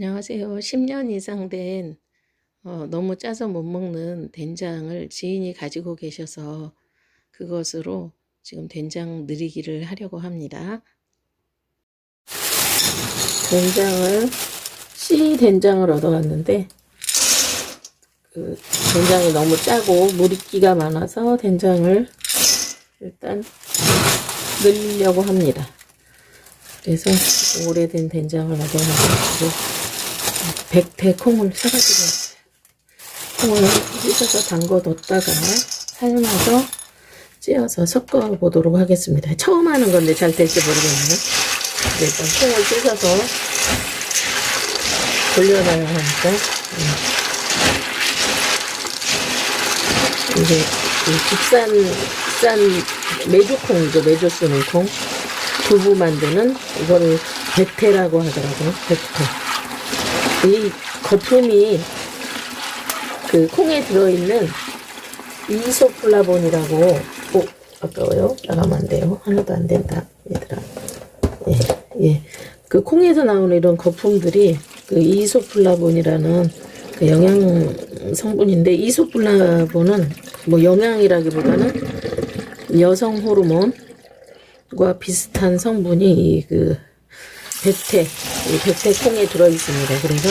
안녕하세요. 10년 이상 된 어, 너무 짜서 못 먹는 된장을 지인이 가지고 계셔서 그것으로 지금 된장 느리기를 하려고 합니다. 된장을 씨 된장을 얻어왔는데 그 된장이 너무 짜고 물기가 많아서 된장을 일단 늘리려고 합니다. 그래서 오래된 된장을 얻어가지고 백태 콩을 사가지고. 콩을 씻어서 담궈 뒀다가 삶아서 찌어서 섞어 보도록 하겠습니다. 처음 하는 건데 잘 될지 모르겠네요. 일단 콩을 씻어서 돌려놔야 하니까 음. 이게 이 국산 국산 메주콩이죠. 메주 쓰는 콩. 두부 만드는 이거를 백태라고 하더라고요. 백태. 이 거품이 그 콩에 들어있는 이소플라본이라고 오 아까워요. 나가면 안 돼요. 하나도 안 된다. 얘들아. 예, 예. 그 콩에서 나오는 이런 거품들이 그 이소플라본이라는 그 영양 성분인데 이소플라본은 뭐 영양이라기보다는 여성 호르몬과 비슷한 성분이 이그 백태, 이 백태 콩에 들어 있습니다. 그래서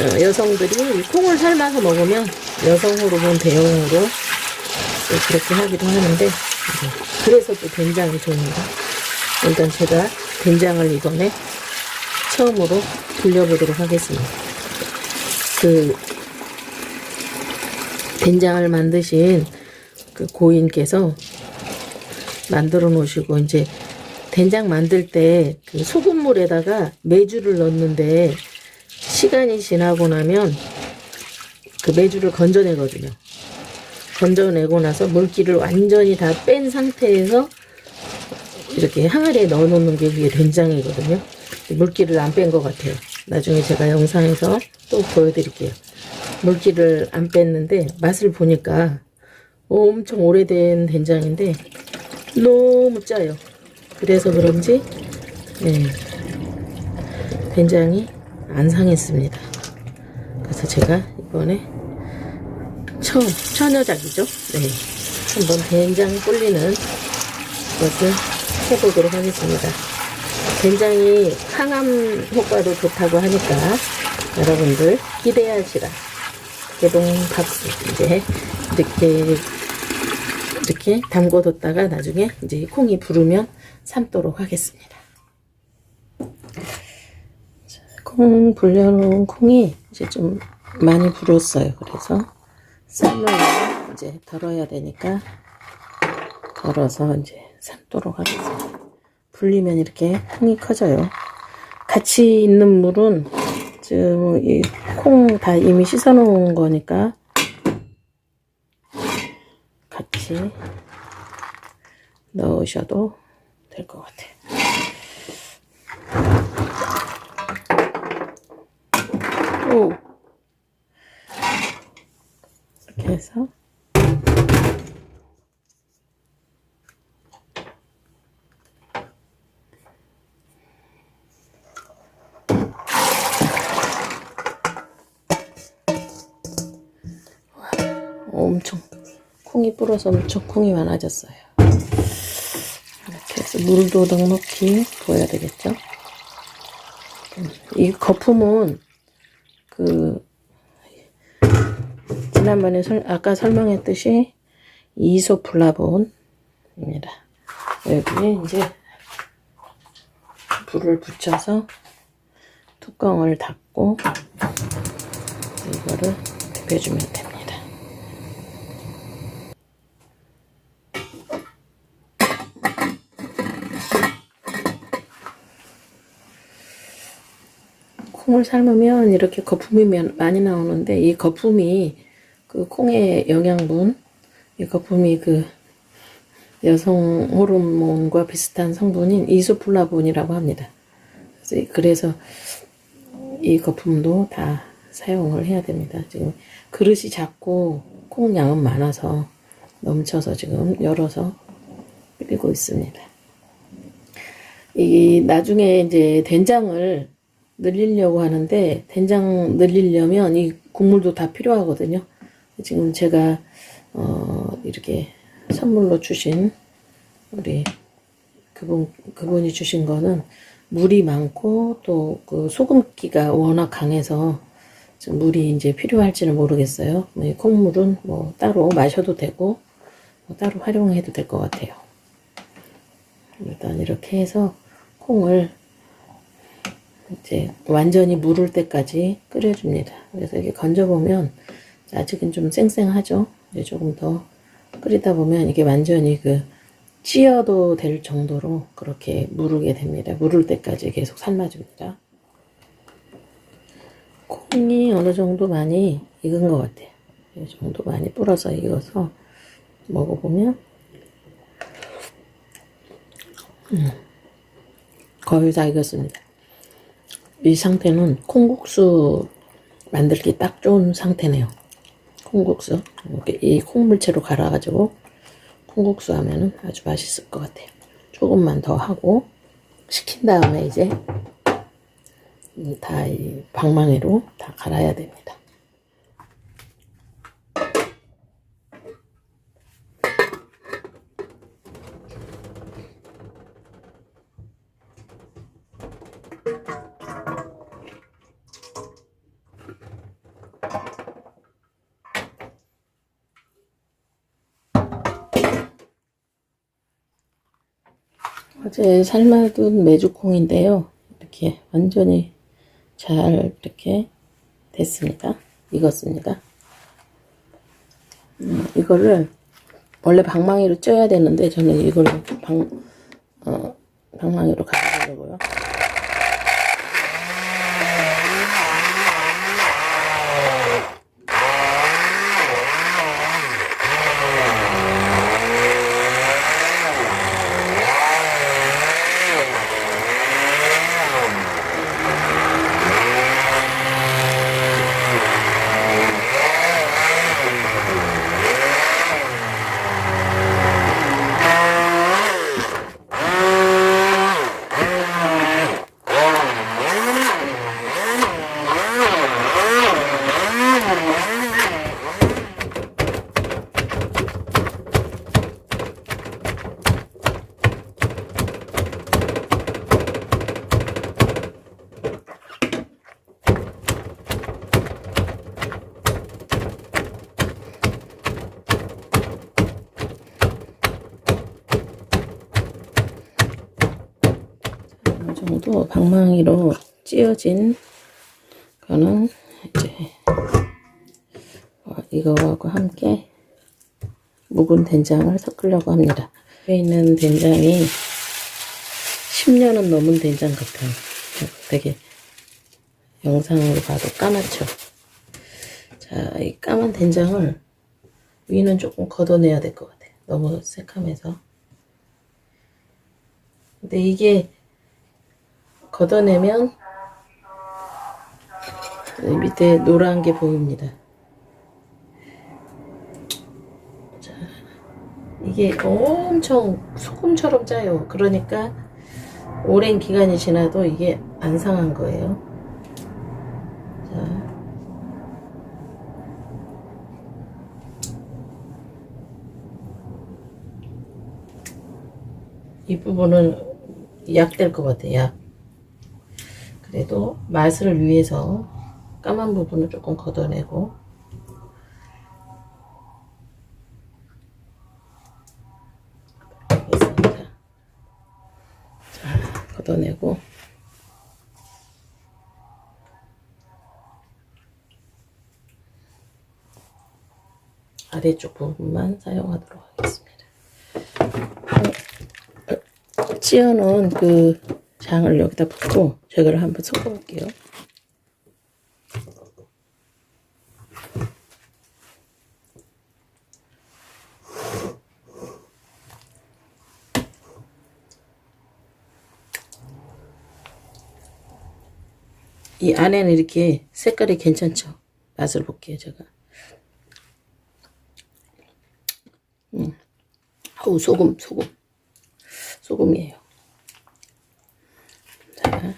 어, 여성들이 이 콩을 삶아서 먹으면 여성 호르몬 대용으로 그렇게 하기도 하는데 그래서 또 된장이 좋습니다. 일단 제가 된장을 이번에 처음으로 돌려보도록 하겠습니다. 그 된장을 만드신 그 고인께서 만들어 놓으시고 이제 된장 만들 때 그 소금물에다가 메주를 넣는데 시간이 지나고 나면 그 메주를 건져내거든요. 건져내고 나서 물기를 완전히 다 뺀 상태에서 이렇게 항아리에 넣어 놓는 게 그게 된장이거든요. 물기를 안 뺀 것 같아요. 나중에 제가 영상에서 또 보여드릴게요. 물기를 안 뺐는데 맛을 보니까 엄청 오래된 된장인데 너무 짜요. 그래서 그런지 네, 된장이 안 상했습니다. 그래서 제가 이번에 처음 처녀작이죠. 네, 한번 된장 불리는 것을 해보도록 하겠습니다. 된장이 항암 효과도 좋다고 하니까 여러분들 기대하시라. 개동 박수 이제 이렇게 이렇게 담궈뒀다가 나중에 이제 콩이 부르면 삶도록 하겠습니다. 자, 콩 불려놓은 콩이 이제 좀 많이 불었어요. 그래서 쌀로 이제 덜어야 되니까 덜어서 이제 삶도록 하겠습니다. 불리면 이렇게 콩이 커져요. 같이 있는 물은 지금 이 콩 다 이미 씻어 놓은 거니까 같이 넣으셔도 될 것 같아요. 오. 이렇게 해서 엄청 콩이 불어서 엄청 콩이 많아졌어요. 물도 넉넉히 부어야 되겠죠. 이 거품은 그 지난번에 설, 아까 설명했듯이 이소플라본입니다. 여기에 이제 불을 붙여서 뚜껑을 닫고 이거를 데펴주면 됩니다. 콩을 삶으면 이렇게 거품이 면- 많이 나오는데 이 거품이 그 콩의 영양분, 이 거품이 그 여성 호르몬과 비슷한 성분인 이소플라본이라고 합니다. 그래서 이 거품도 다 사용을 해야 됩니다. 지금 그릇이 작고 콩 양은 많아서 넘쳐서 지금 열어서 끓이고 있습니다. 이 나중에 이제 된장을 늘리려고 하는데 된장 늘리려면 이 국물도 다 필요하거든요. 지금 제가 어 이렇게 선물로 주신 우리 그분 그분이 주신 거는 물이 많고 또 그 소금기가 워낙 강해서 좀 물이 이제 필요할지는 모르겠어요. 이 콩물은 뭐 따로 마셔도 되고 뭐 따로 활용해도 될 것 같아요. 일단 이렇게 해서 콩을 이제 완전히 무를 때까지 끓여줍니다. 그래서 이게 건져보면 아직은 좀 쌩쌩하죠. 이제 조금 더 끓이다 보면 이게 완전히 그 찌어도 될 정도로 그렇게 무르게 됩니다. 무를 때까지 계속 삶아줍니다. 콩이 어느 정도 많이 익은 것 같아요. 이 정도 많이 불어서 익어서 먹어보면 음, 거의 다 익었습니다. 이 상태는 콩국수 만들기 딱 좋은 상태네요. 콩국수 이렇게 이 콩물채로 갈아가지고 콩국수 하면은 아주 맛있을 것 같아요. 조금만 더 하고 식힌 다음에 이제 다 이 방망이로 다 갈아야 됩니다. 어제 삶아둔 메주콩인데요. 이렇게 완전히 잘 이렇게 됐습니다. 익었습니다. 음, 이거를 원래 방망이로 쪄야 되는데 저는 이걸 방, 어, 방망이로 가져가려고요. 이 정도 방망이로 찧어진 거는 이제 어, 이거하고 함께 묵은 된장을 섞으려고 합니다. 옆에 있는 된장이 10년은 넘은 된장 같아요. 되게 영상으로 봐도 까맣죠. 자, 이 까만 된장을 위는 조금 걷어내야 될 것 같아요. 너무 새카매서. 근데 이게 걷어내면 밑에 노란 게 보입니다. 자, 이게 엄청 소금처럼 짜요. 그러니까 오랜 기간이 지나도 이게 안 상한 거예요. 자. 이 부분은 약 될 것 같아요. 약. 그래도 맛을 위해서 까만 부분을 조금 걷어내고 있습니다. 자, 걷어내고 아래쪽 부분만 사용하도록 하겠습니다. 찌어놓은 그 장을 여기다 붓고 저거를 한번 섞어볼게요. 이 안에는 이렇게 색깔이 괜찮죠? 맛을 볼게요, 제가. 음. 아우, 소금, 소금. 소금이에요. 자.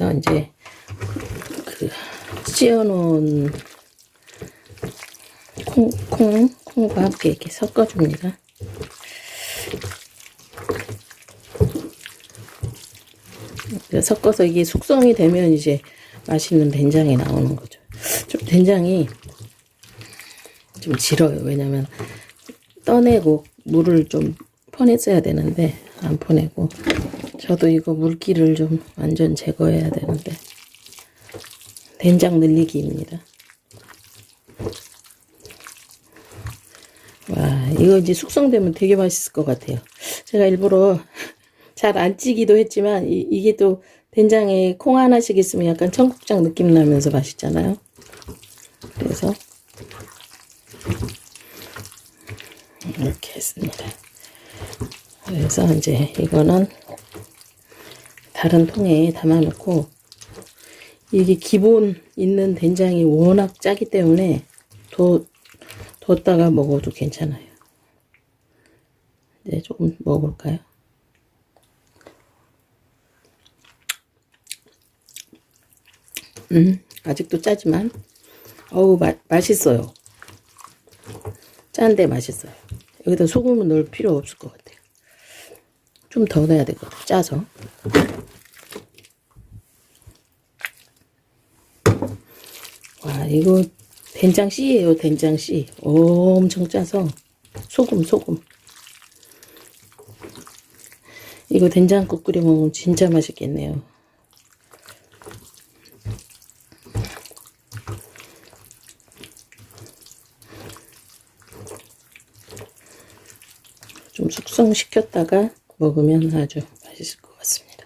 해서 이제 그 씌어놓은 콩, 콩, 콩과 함께 이렇게 섞어줍니다. 그래서 섞어서 이게 숙성이 되면 이제 맛있는 된장이 나오는 거죠. 좀 된장이 좀 질어요. 왜냐면 떠내고 물을 좀 퍼냈어야 되는데 안 퍼내고 저도 이거 물기를 좀 완전 제거해야 되는데 된장 늘리기입니다. 와 이거 이제 숙성되면 되게 맛있을 것 같아요. 제가 일부러 잘 안 찌기도 했지만 이, 이게 또 된장에 콩 하나씩 있으면 약간 청국장 느낌 나면서 맛있잖아요. 그래서 이렇게 했습니다. 그래서 이제 이거는 다른 통에 담아놓고 이게 기본 있는 된장이 워낙 짜기 때문에 더 뒀다가 먹어도 괜찮아요. 이제 조금 먹어볼까요? 음, 아직도 짜지만, 어우, 마, 맛있어요. 짠데 맛있어요. 여기다 소금을 넣을 필요 없을 것 같아요. 좀 더 넣어야 되거든, 짜서. 와, 이거 된장씨예요, 된장씨. 엄청 짜서. 소금, 소금. 이거 된장국 끓여 먹으면 진짜 맛있겠네요. 좀 숙성시켰다가 먹으면 아주 맛있을 것 같습니다.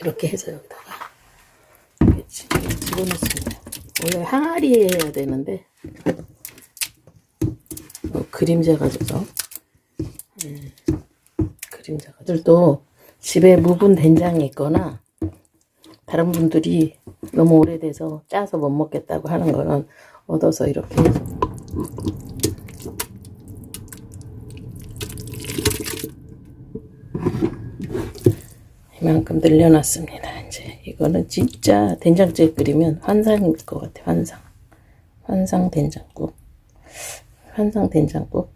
이렇게 해서 여기다가 집어넣습니다. 원래 항아리에 해야 되는데 어, 그림자가 져서 음, 그림자가 들도 집에 묵은 된장이 있거나 다른 분들이 너무 오래돼서 짜서 못 먹겠다고 하는 거는 얻어서 이렇게 해서 이만큼 늘려놨습니다. 이제 이거는 진짜 된장찌개 끓이면 환상일 것 같아. 환상. 환상 된장국. 환상 된장국.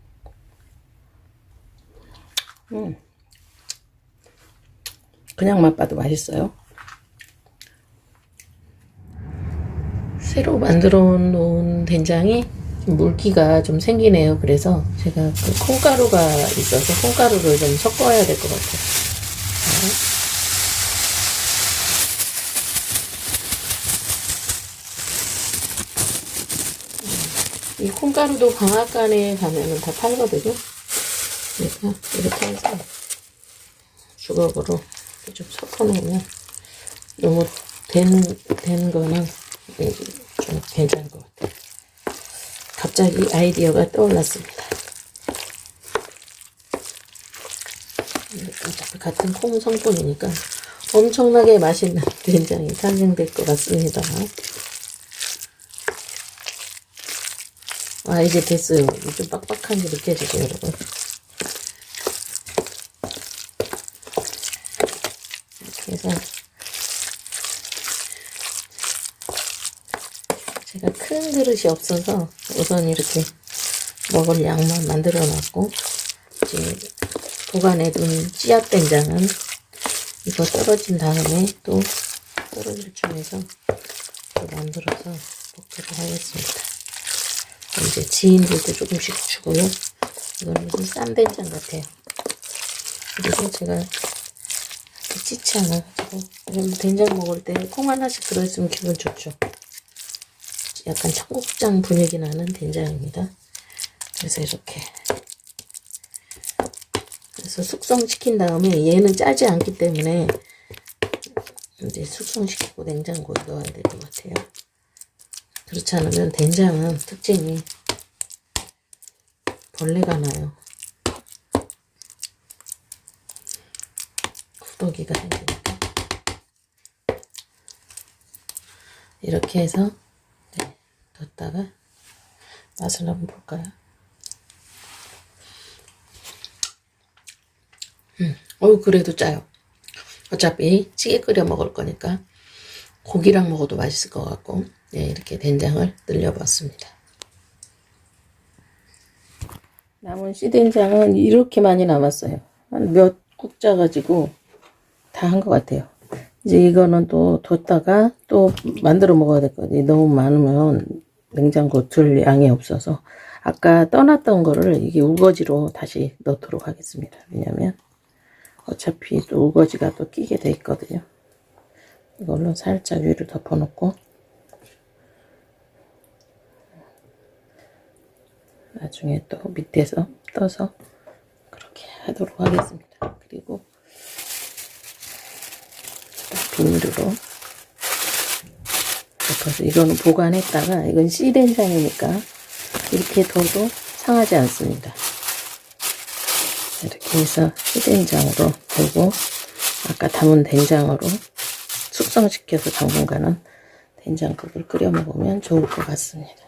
음. 그냥 맛봐도 맛있어요. 새로 만들어 놓은 된장이 좀 물기가 좀 생기네요. 그래서 제가 그 콩가루가 있어서 콩가루를 좀 섞어야 될 것 같아요. 이 콩가루도 방앗간에 가면은 다 팔거든요. 그러니까 이렇게 해서 주걱으로 좀 섞어놓으면 너무 된, 된 거는 좀 괜찮은 것 같아요. 갑자기 아이디어가 떠올랐습니다. 같은 콩 성분이니까 엄청나게 맛있는 된장이 탄생될 것 같습니다. 아 이제 됐어요. 좀 빡빡한 게 느껴지죠 여러분. 이렇게 해서 제가 큰 그릇이 없어서 우선 이렇게 먹을 양만 만들어 놨고 이제 보관해 둔 씨앗 된장은 이거 떨어진 다음에 또 떨어질 쯤에서 또 만들어서 먹도록 하겠습니다. 이제 지인들도 조금씩 주고요. 이거는 좀싼 된장 같아요. 그리고 제가 않아가지고 이런 된장 먹을 때 콩 하나씩 들어있으면 기분 좋죠. 약간 청국장 분위기 나는 된장입니다. 그래서 이렇게 그래서 숙성시킨 다음에 얘는 짜지 않기 때문에 이제 숙성시키고 냉장고에 넣어야 될 것 같아요. 그렇지 않으면 된장은 특징이 벌레가 나요. 구더기가 생기니까. 이렇게 해서 네, 넣었다가 맛을 한번 볼까요? 음, 어우 그래도 짜요. 어차피 찌개 끓여 먹을 거니까 고기랑 먹어도 맛있을 것 같고 네, 이렇게 된장을 늘려봤습니다. 남은 씨된장은 이렇게 많이 남았어요. 한 몇 국자 가지고 다 한 것 같아요. 이제 이거는 또 뒀다가 또 만들어 먹어야 될 거예요. 너무 많으면 냉장고 둘 양이 없어서 아까 떠났던 거를 이게 우거지로 다시 넣도록 하겠습니다. 왜냐면 어차피 또 우거지가 또 끼게 돼 있거든요. 이걸로 살짝 위를 덮어놓고 나중에 또 밑에서 떠서 그렇게 하도록 하겠습니다. 그리고 비닐으로 덮어서 이거는 보관했다가 이건 씨된장이니까 이렇게 둬도 상하지 않습니다. 이렇게 해서 씨된장으로 두고 아까 담은 된장으로 숙성시켜서 당분간은 된장국을 끓여 먹으면 좋을 것 같습니다.